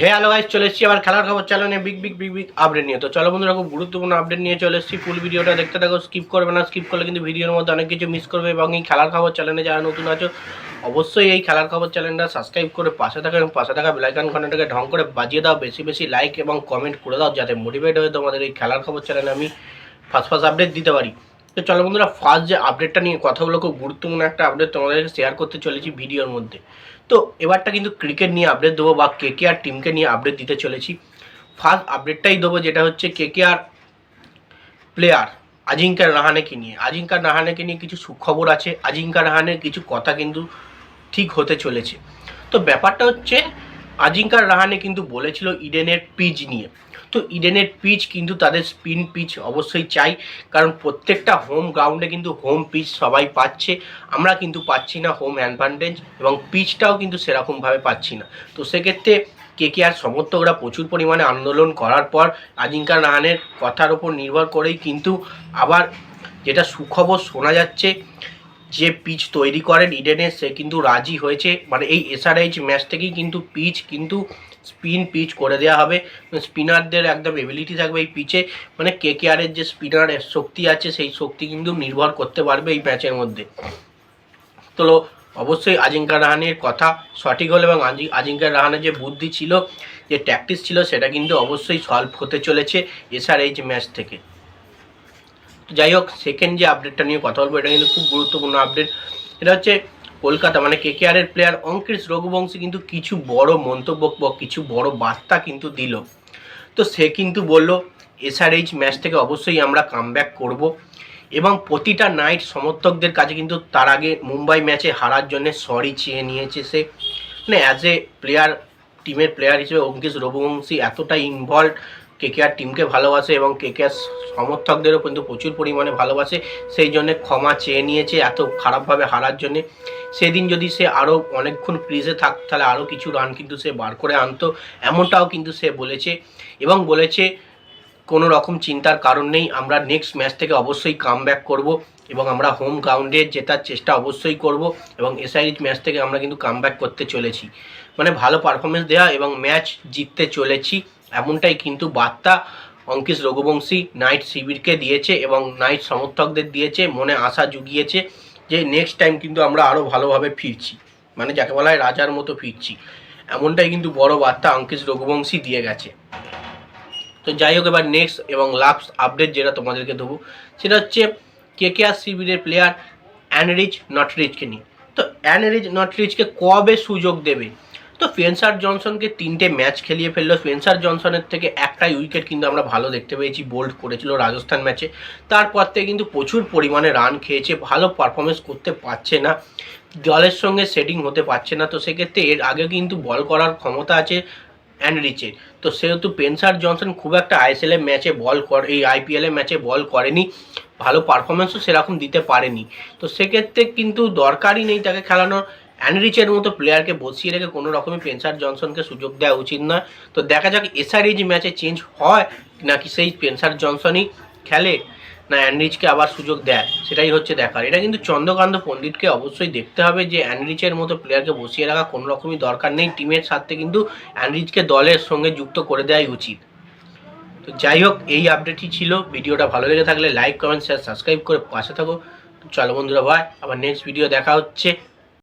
হে hello guys চলে এসেছি আবার খেলার খবর চ্যানেলে big big big big update নিয়ে। তো চলো বন্ধুরা, খুব গুরুত্বপূর্ণ আপডেট নিয়ে চলে এসেছি। ফুল ভিডিওটা দেখতে থাকো স্কিপ করবে না স্কিপ করলে কিন্তু ভিডিওর মধ্যে অনেক কিছু মিস করবে এবং এই খেলার খবর চ্যানেলে যারা নতুন আছো, অবশ্যই এই খেলার খবর চ্যানেলটা সাবস্ক্রাইব করে পাশে থাকা এবং পাশে থাকা বেলাইকান ঘন্টাটাকে ঢং করে বাজিয়ে দাও, বেশি বেশি লাইক এবং কমেন্ট করে দাও, যাতে মোটিভেট হয়ে তোমাদের এই খেলার খবর চ্যানেলে আমি ফার্স্ট ফার্স্ট আপডেট দিতে পারি। তো চলো বন্ধুরা ফার্স্ট যে আপডেটটা নিয়ে কথাগুলো খুব গুরুত্বপূর্ণ একটা আপডেট তোমাদেরকে শেয়ার করতে চলেছি ভিডিওর মধ্যে। তো এবারটা কিন্তু ক্রিকেট নিয়ে আপডেট দেবো বা কে কে আর টিমকে নিয়ে আপডেট দিতে চলেছি। ফার্স্ট আপডেটটাই দেবো যেটা হচ্ছে কে কে আর প্লেয়ার আজিঙ্কার রাহানেকে নিয়ে। আজিঙ্কার রাহানেকে নিয়ে কিছু সুখবর আছে আজিঙ্কার রাহানের কিছু কথা কিন্তু ঠিক হতে চলেছে। তো ব্যাপারটা হচ্ছে আজিঙ্কার রাহানে কিন্তু বলেছিল ইডেনের পিচ নিয়ে। তো ইডেনের পিচ কিন্তু তাদের স্পিন পিচ অবশ্যই চাই। কারণ প্রত্যেকটা হোম গ্রাউন্ডে কিন্তু হোম পিচ সবাই পাচ্ছে। আমরা কিন্তু পাচ্ছি না হোম অ্যাডভান্টেজ এবং পিচটাও কিন্তু সেরকমভাবে পাচ্ছি না। তো সেক্ষেত্রে কে কে আর সমর্থকরা প্রচুর পরিমাণে আন্দোলন করার পর আজিঙ্কা রাহানের কথার ওপর নির্ভর করেই কিন্তু আবার যেটা সুখবর শোনা যাচ্ছে যে পিচ তৈরি করেন ইডেনের সে কিন্তু রাজি হয়েছে। মানে এই এসআরএইচ ম্যাচ থেকেই কিন্তু পিচ, কিন্তু স্পিন পিচ করে দেওয়া হবে। স্পিনারদের একদম এবিলিটি থাকবে এই পিচে মানে কে কে আরের যে স্পিনারের শক্তি আছে, সেই শক্তি কিন্তু নির্ভর করতে পারবে এই ম্যাচের মধ্যে। তো অবশ্যই আজিঙ্কা রাহানের কথা সঠিক হলো এবং আজি- আজিঙ্কা রাহানের যে বুদ্ধি ছিল, যে ট্যাকটিস ছিল, সেটা কিন্তু অবশ্যই সলভ হতে চলেছে এসআরএইচ ম্যাচ থেকে। যাই হোক সেকেন্ড যে আপডেটটা নিয়ে কথা বলব, এটা কিন্তু খুব গুরুত্বপূর্ণ আপডেট এটা হচ্ছে কলকাতা মানে কে এর প্লেয়ার অঙ্কিত রঘুবংশী কিন্তু কিছু বড় মন্তব্য বা কিছু বড় বার্তা কিন্তু দিল। তো সে কিন্তু বলল এসআরএইচ ম্যাচ থেকে অবশ্যই আমরা কামব্যাক করব এবং প্রতিটা নাইট সমর্থকদের কাছে কিন্তু তার আগে মুম্বাই ম্যাচে হারার জন্য সরি চেয়ে নিয়েছে সে। মানে অ্যাজ এ প্লেয়ার টিমের প্লেয়ার হিসেবে অঙ্কিত রঘুবংশী এতটাই ইনভলভ কেকেআর টিমকে ভালোবাসে এবং কেকেআর সমর্থকদেরও কিন্তু প্রচুর পরিমাণে ভালোবাসে, সেই জন্য ক্ষমা চেয়ে নিয়েছে এত খারাপভাবে হারার জন্যে। সেদিন যদি সে আরও অনেকক্ষণ ক্রিজে থাক, তাহলে আরও কিছু রান কিন্তু সে বার করে আনতো, এমনটাও কিন্তু সে বলেছে। এবং বলেছে, কোনো রকম চিন্তার কারণ নেই, আমরা নেক্সট ম্যাচ থেকে অবশ্যই কাম ব্যাক করব এবং আমরা হোম গ্রাউন্ডে জেতার চেষ্টা অবশ্যই করব এবং এসআইচ ম্যাচ থেকে আমরা কিন্তু কাম করতে চলেছি। মানে ভালো পারফরমেন্স দেওয়া এবং ম্যাচ জিততে চলেছি। এমনটাই কিন্তু বার্তা অঙ্কিশ রঘুবংশী নাইট শিবিরকে দিয়েছে এবং নাইট সমর্থকদের দিয়েছে, মনে আশা জুগিয়েছে যে নেক্সট টাইম কিন্তু আমরা আরও ভালোভাবে ফিরছি। মানে যাকে বলা হয় রাজার মতো ফিরছি। এমনটাই কিন্তু বড় বার্তা অঙ্কিশ রঘুবংশী দিয়ে গেছে। তো যাই হোক এবার নেক্সট এবং লাস্ট আপডেট যেটা তোমাদেরকে দেবো, সেটা হচ্ছে কে কে আর শিবিরের প্লেয়ার অ্যানরিচ নটরিচকে নিয়ে। তো অ্যানরিচ নটরিচকে কবে সুযোগ দেবে? তো ফেন্সার জনসনকে তিনটে ম্যাচ খেলিয়ে ফেলল। ফেন্সার জনসনের থেকে একটাই উইকেট কিন্তু আমরা ভালো দেখতে পেয়েছি। বোল্ড করেছিল রাজস্থান ম্যাচে তারপর থেকে কিন্তু প্রচুর পরিমাণে রান খেয়েছে। ভালো পারফরমেন্স করতে পারছে না। দলের সঙ্গে সেটিং হতে পারছে না। তো সেক্ষেত্রে এর আগে কিন্তু বল করার ক্ষমতা আছে অ্যানরিচের তো সেহেতু পেনসার জনসন খুব একটা আইএসএল এ ম্যাচে বল কর এই আইপিএল ম্যাচে বল করেনি। ভালো পারফরমেন্সও সেরকম দিতে পারেনি। তো সেক্ষেত্রে কিন্তু দরকারই নেই তাকে খেলানোর। অ্যানরিচের মতো প্লেয়ারকে বসিয়ে রেখে কোনো রকমই পেনসার জনসনকে সুযোগ দেওয়া উচিত নয়। তো দেখা যাক এসআরএইচ ম্যাচে চেঞ্জ হয় নাকি সেই পেনসার জনসনই খেলে না অ্যানরিচকে আবার সুযোগ দেয়, সেটাই হচ্ছে দেখার। এটা কিন্তু চন্দ্রকান্ত পণ্ডিতকে অবশ্যই দেখতে হবে যে অ্যানরিচের মতো প্লেয়ারকে বসিয়ে রাখা কোনো রকমই দরকার নেই। টিমের সাথে কিন্তু অ্যানরিচকে দলের সঙ্গে যুক্ত করে দেওয়াই উচিত। তো যাই হোক, এই আপডেটই ছিল। ভিডিওটা ভালো লেগে থাকলে লাইক কমেন্ট শেয়ার সাবস্ক্রাইব করে পাশে থাকো। চলো বন্ধুরা ভাই আবার নেক্সট ভিডিও দেখা হচ্ছে।